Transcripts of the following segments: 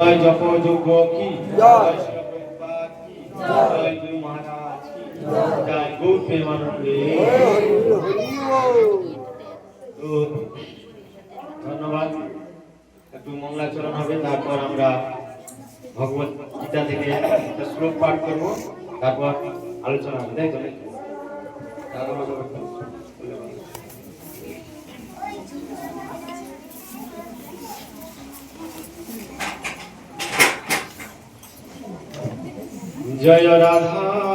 জয় জপ যোগ্য কি? জয়। জয় ধন্যবাদ। একটু মঙ্গলাচরণ হবে তারপর আমরা ভগবত গীতা থেকে একটা শ্লোক পাঠ করব তারপর আলোচনা হবে তাই তো জয় রাধা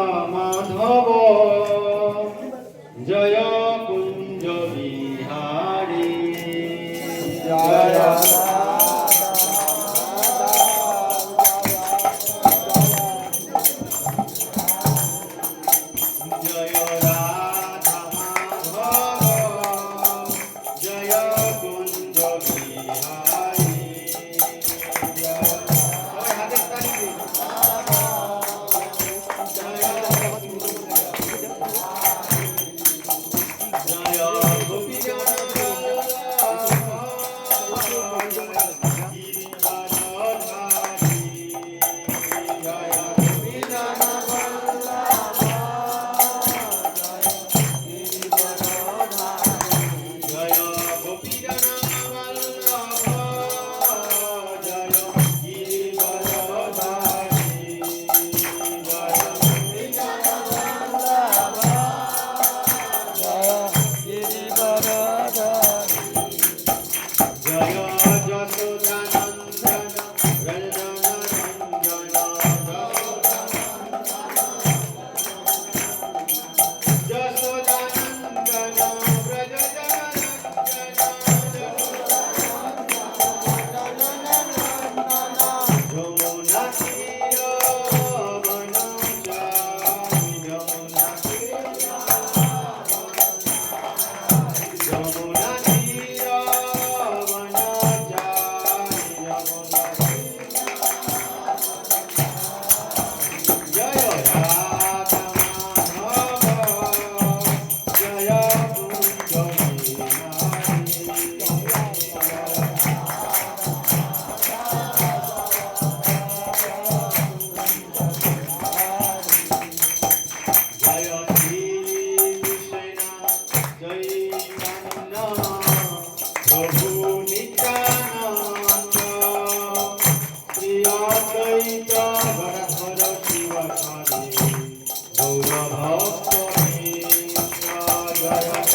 Thank you.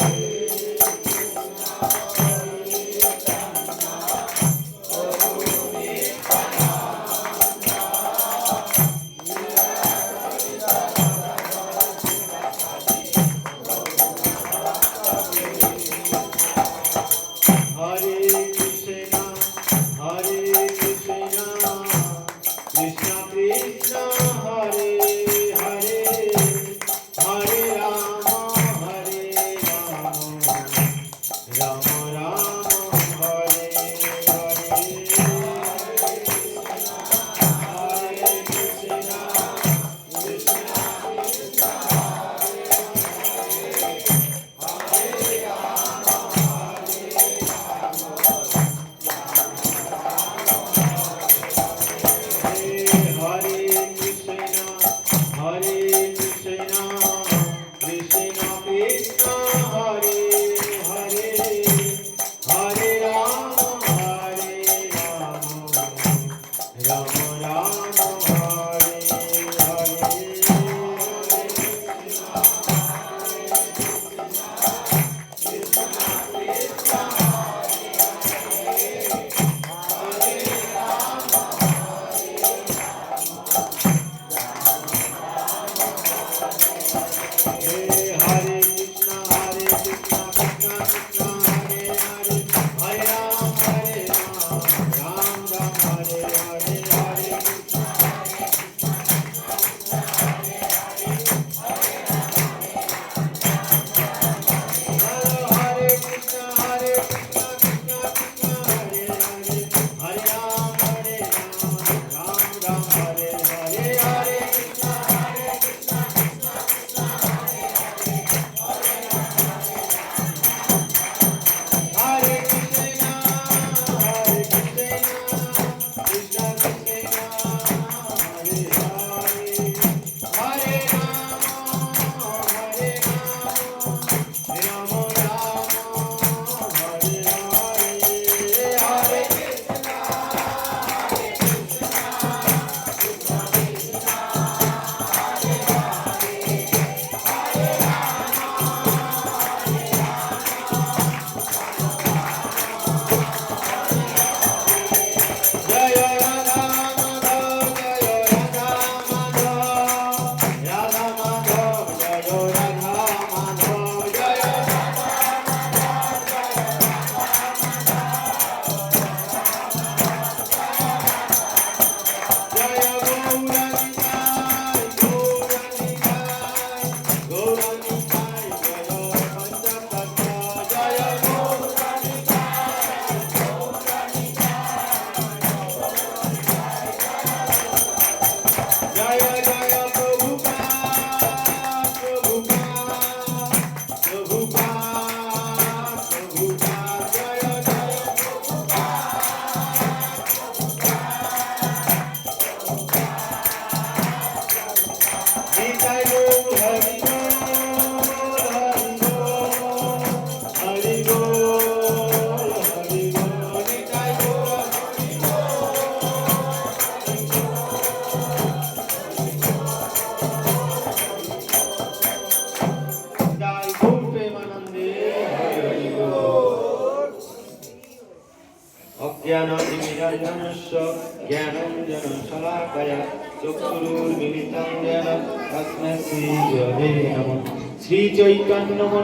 ज्ञानञ्जनस्य ज्ञानञ्जन शलाकया चक्षुरुर्मिलितं येन तस्मै श्रीगुरवे नमः श्रीचैतन्यमनोभीष्टं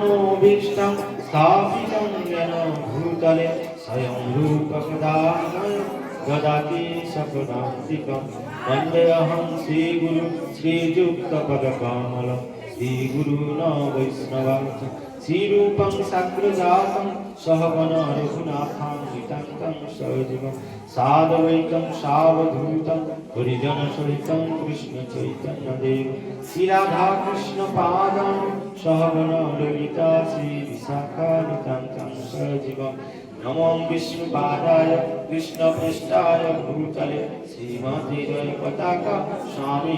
स्थापितं येन भूतले स्वयं रूपकदा ददाति सकदान्तिकं वन्देऽहं श्रीगुरु श्रीयुक्तपदकमलं श्रीगुरुण वैष्णवाच श्रीरूपं साग्रजातं सहगण रघुनाथान्वितं सजीवं साधवैकं सावधूतं हरिजनसहितं कृष्णचैतन्यदेव श्रीराधाकृष्णपादां सहगण ललिता श्रीविशाखानितान्तं सजीवं नमो विष्णुपादाय कृष्णपृष्ठाय भूतले श्रीमती जय पताका स्वामी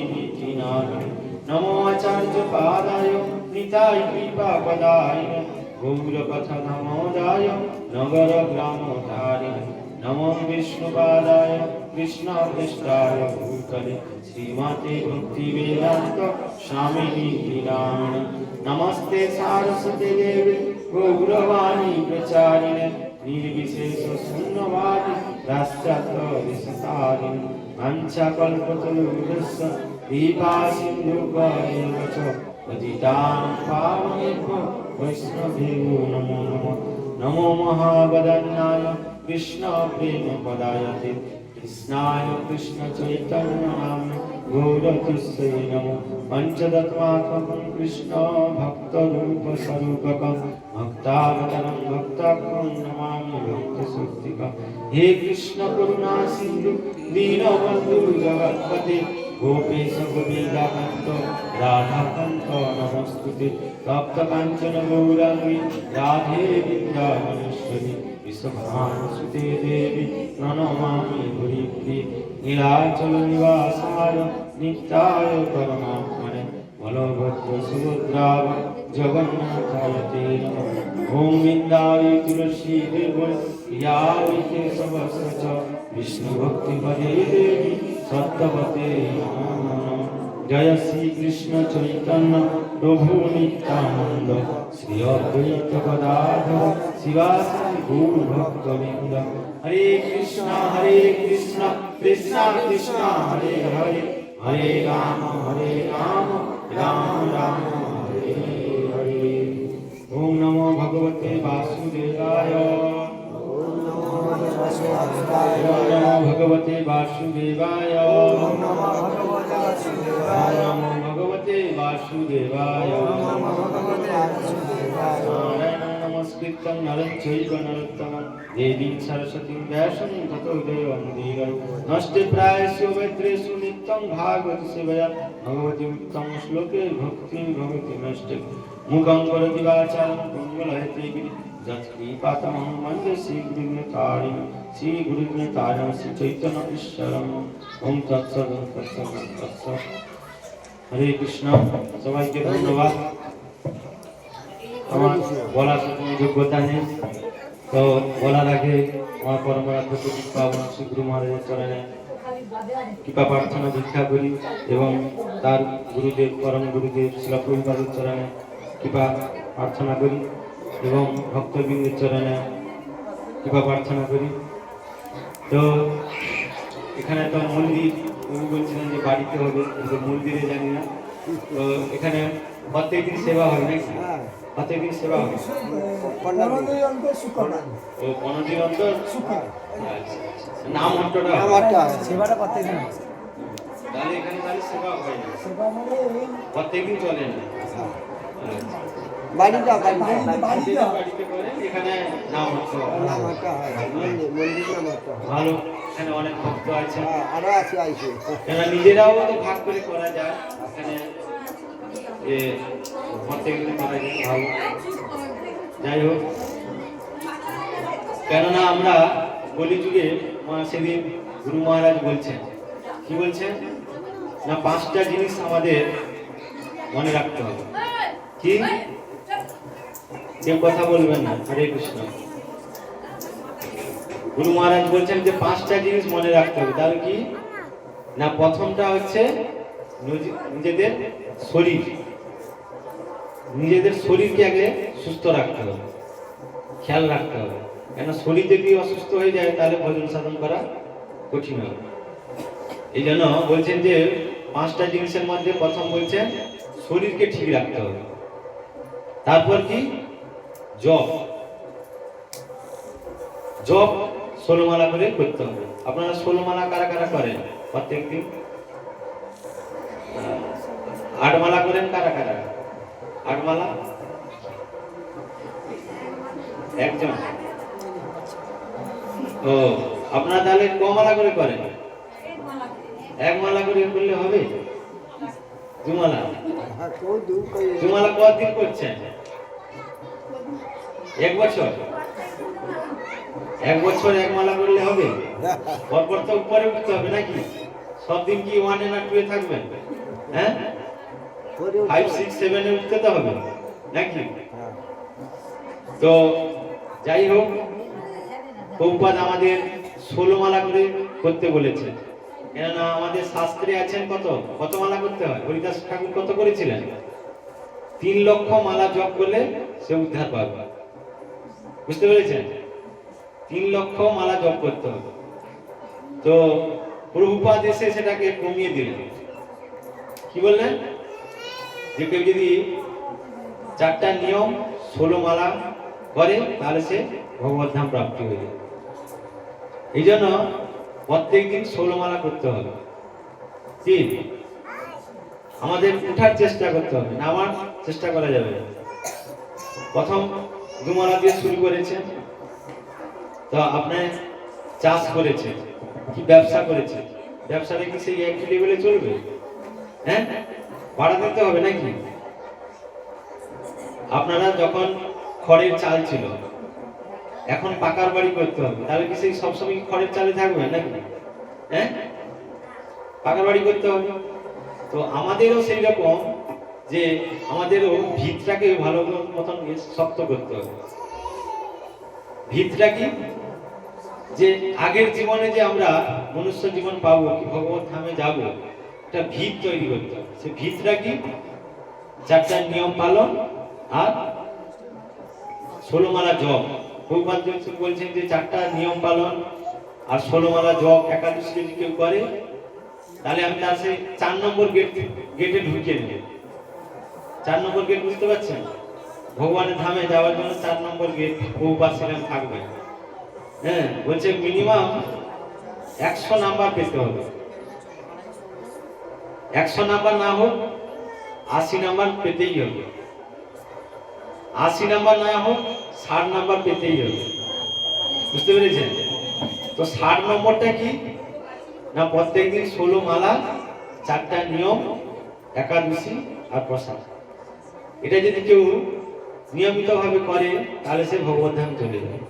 नारायण नमो आचार्यपादाय নিতাই কৃপা পদায় গৌরকথ নমোদায় নগর গ্রাম তারিণ নমো বিষ্ণুপাদায় কৃষ্ণাধিষ্ঠায় ভূতলে শ্রীমতে ভক্তিবেদান্ত স্বামিনী বিরাণ নমস্তে সারস্বতী দেবী গৌরবাণী প্রচারিণে নির্বিশেষ শূন্যবাণী রাশ্চাত বিশতারিণ দীপা সিন্ধু वैष्णवेभ्यो नमो नमः नमो महावदन्नाय कृष्णप्रेमपदायते कृष्णाय कृष्णचैतन्यनाम्ने गौरतिस्यै नमो पञ्चतत्त्वात्मकं कृष्ण भक्तरूपस्वरूपकं भक्तावतरं भक्ताख्यं नमामि भक्तशक्तिकं हे कृष्ण करुणा सिन्धु दीनबन्धु जगत्पते गोपेश गोविन्दाकान्त राधाकान्त নমস্তুতে প্রাপ্তকাঞ্চন গৌরাঙ্গী রাধে বৃন্দাবনেশ্বরী বিশ্বভানুসুতে দেবী প্রণমামি হরিপ্রি নীলাচল নিবাসায় নিত্যায় পরমাত্মনে বলভদ্র সুভদ্রাব জগন্নাথায় তে নমঃ ওম বিন্দায় তুলসী দেব ইয়াবিতে সবস্ত বিষ্ণু ভক্তি পদে দেবী সত্যবতে নমঃ জয় শ্রীকৃষ্ণ চৈতন্য প্রভু নিত্যানন্দ। শ্রী অদ্বৈত গদাধর শিবাসাদি গৌর ভক্তবৃন্দ। হরে কৃষ্ণ হরে কৃষ্ণ কৃষ্ণ কৃষ্ণ হরে হরে হরে রাম হরে রাম রাম রাম হরে হরে। ওম নমো ভগবতে বাসুদেবায়। ভগবতে বাসুদেবায়। वासुदेवाय नमो भगवते वासुदेवाय। नमो भगवते वासुदेवाय नमस्कृतं नरं नरोत्तमं। देवीं सरस्वतीं व्यासं ततो देवं नष्टे प्रायस्य वैत्रेषु नित्यं भागवत सेवया। भगवती उत्तमश्लोके भक्तिं भवति नष्टे। मुखं करोति वाचालं मङ्गलयते गिरि। जत्कृपातमहं वंदे श्रीगुरुज्ञतारिणं श्रीगुरुज्ञतारिणं श्रीचैतन्य ईश्वरम् ॐ तत्सत् ॐ तत्सत् ॐ तत्सत् হরে কৃষ্ণ সবাইকে ধন্যবাদ আমার বলার কোনো যোগ্যতা নেই তো বলার আগে আমার পরম্পরা প্রতি পাবন শ্রী গুরু মহারাজের চরণে কৃপা প্রার্থনা ভিক্ষা করি এবং তার গুরুদেব পরম গুরুদেব শিলাপ্রভুপাদের চরণে কৃপা প্রার্থনা করি এবং ভক্তবৃন্দের চরণে কৃপা প্রার্থনা করি তো এখানে তো মন্দির উনি বলছিলেন যে বাড়িতে হবে কিন্তু মন্দিরে জানি না। তো এখানে প্রত্যেকদিন সেবা হয় নাকি? হ্যাঁ প্রত্যেকদিন সেবা হয়? পনেরোই ও পনেরো দিন অন্তর। নাম অন্তটা হয়। সেবাটা প্রত্যেকদিন হয়। তাহলে এখানে তাহলে সেবা হয় না। প্রত্যেকদিন চলে না? এখানে নাম। হয় মন্দির হয়। ভালো এখানে অনেক ভক্ত আছে হ্যাঁ, আরও আছে আইসে। এরা নিজেরাও তো ভাগ করে করা যায়। এখানে যে করা যায়। ভালো। যাই হোক। কেননা আমরা বলি যুগে মা- সেদিন গুরু মহারাজ বলছেন। কি বলছেন? না পাঁচটা জিনিস আমাদের মনে রাখতে হবে। কি? কেউ কথা বলবেন না, হরে কৃষ্ণ। গুরু মহারাজ বলছেন যে পাঁচটা জিনিস মনে রাখতে হবে, তাহলে কি? না, প্রথমটা হচ্ছে নিজেদের শরীর। নিজেদের শরীরকে আগে সুস্থ রাখতে হবে, খেয়াল রাখতে হবে। কেন শরীর যদি অসুস্থ হয়ে যায়, তাহলে ভজন সাধন করা কঠিন হবে। এই জন্য বলছেন যে পাঁচটা জিনিসের মধ্যে প্রথম বলছেন, শরীরকে ঠিক রাখতে হবে। তারপর কি? জব। জব ষোলো মালা করে করতে হবে। আপনারা ষোলো মালা কারা কারা করেন? প্রত্যেক দিন আট মালা করেন কারা কারা? আট মালা একজন। ও আপনারা তাহলে ক মালা করে করেন? এক মালা করে করলে হবে? দু মালা হ্যাঁ কেউ দু কই দু মালা কদিন করছেন? এক বছর? এক বছর এক মালা করলে হবে? পরপর তো উপরে উঠতে হবে নাকি? সব দিন কি ওয়ানে না টুয়ে থাকবেন? হ্যাঁ? ফাইভ সিক্স সেভেনে উঠতে তো হবে নাকি? তো যাই হোক প্রভুপাদ আমাদের ষোলো মালা করে করতে বলেছে। কেননা আমাদের শাস্ত্রে আছেন কত? কত মালা করতে হয়? হরিদাস ঠাকুর কত করেছিলেন? তিন লক্ষ মালা জপ করলে সে উদ্ধার পাবে। বুঝতে পেরেছেন? তিন লক্ষ মালা জপ করতে হবে। তো প্রভুপাদ এসে সেটাকে কমিয়ে দিলেন। কি বললেন? যে কেউ যদি চারটা নিয়ম, ষোলো মালা করে, তাহলে সে ভগবত ধাম প্রাপ্তি হয়ে যাবে এই জন্য প্রত্যেক দিন ষোলো মালা করতে হবে। তিন, আমাদের উঠার চেষ্টা করতে হবে। নামার চেষ্টা করা যাবে। প্রথম দুমালা দিয়ে শুরু করেছেন তো আপনার চাষ করেছেন, কি ব্যবসা করেছেন? ব্যবসাটা কি সেই একই লেভেলে চলবে? হ্যাঁ? ভাড়া দিতে হবে নাকি? আপনারা যখন খড়ের চাল ছিল, এখন পাকার বাড়ি করতে হবে। তাহলে কি সেই সবসময় খড়ের চালে থাকবে নাকি? হ্যাঁ? পাকার বাড়ি করতে হবে। তো আমাদেরও সেই রকম যে আমাদেরও ভিতটাকে ভালো মতন শক্ত করতে হবে। ভিতটা কি? যে আগের জীবনে যে আমরা মনুষ্য জীবন পাবো, কি ভগবত ধামে যাব, একটা ভিত তৈরি করতে হবে। সে ভিতটা কি? চারটা নিয়ম পালন আর ষোলো মালা জপ। ভগবান বলছেন যে চারটা নিয়ম পালন আর ষোলো মালা জপ একাদশী যদি কেউ করে, তাহলে আমি তার সেই চার নম্বর গেট গেটে ঢুকিয়ে নেব। চার নম্বর গেট বুঝতে পারছেন? ভগবানের ধামে যাওয়ার জন্য চার নম্বর গেট বহুবার সেখানে থাকবে। হ্যাঁ বলছে মিনিমাম একশো নাম্বার পেতে হবে। একশো নাম্বার না হোক, আশি নাম্বার পেতেই হবে। আশি নাম্বার না হোক, ষাট নাম্বার পেতেই হবে। বুঝতে পেরেছেন? তো ষাট নম্বরটা কি? না প্রত্যেকদিন ষোলো মালা, চারটা নিয়ম, একাদশী আর প্রসাদ। এটা যদি কেউ নিয়মিতভাবে করে, তাহলে সে ভগবত ধাম চলে যায়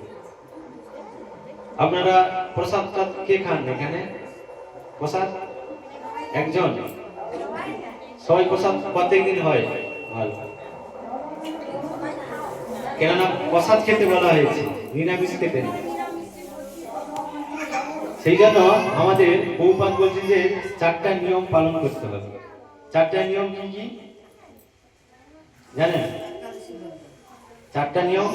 আপনারা প্রসাদটা কে খান এখানে? প্রসাদ? একজন? সবাই প্রসাদ প্রত্যেকদিন হয়। ভালো। কেননা প্রসাদ খেতে বলা হয়েছে, নিরামিষ খেতে। না সেই জন্য আমাদের বহুপাত বলছেন যে চারটা নিয়ম পালন করতে হবে। চারটা নিয়ম কি কি? জানেন? চারটা নিয়ম?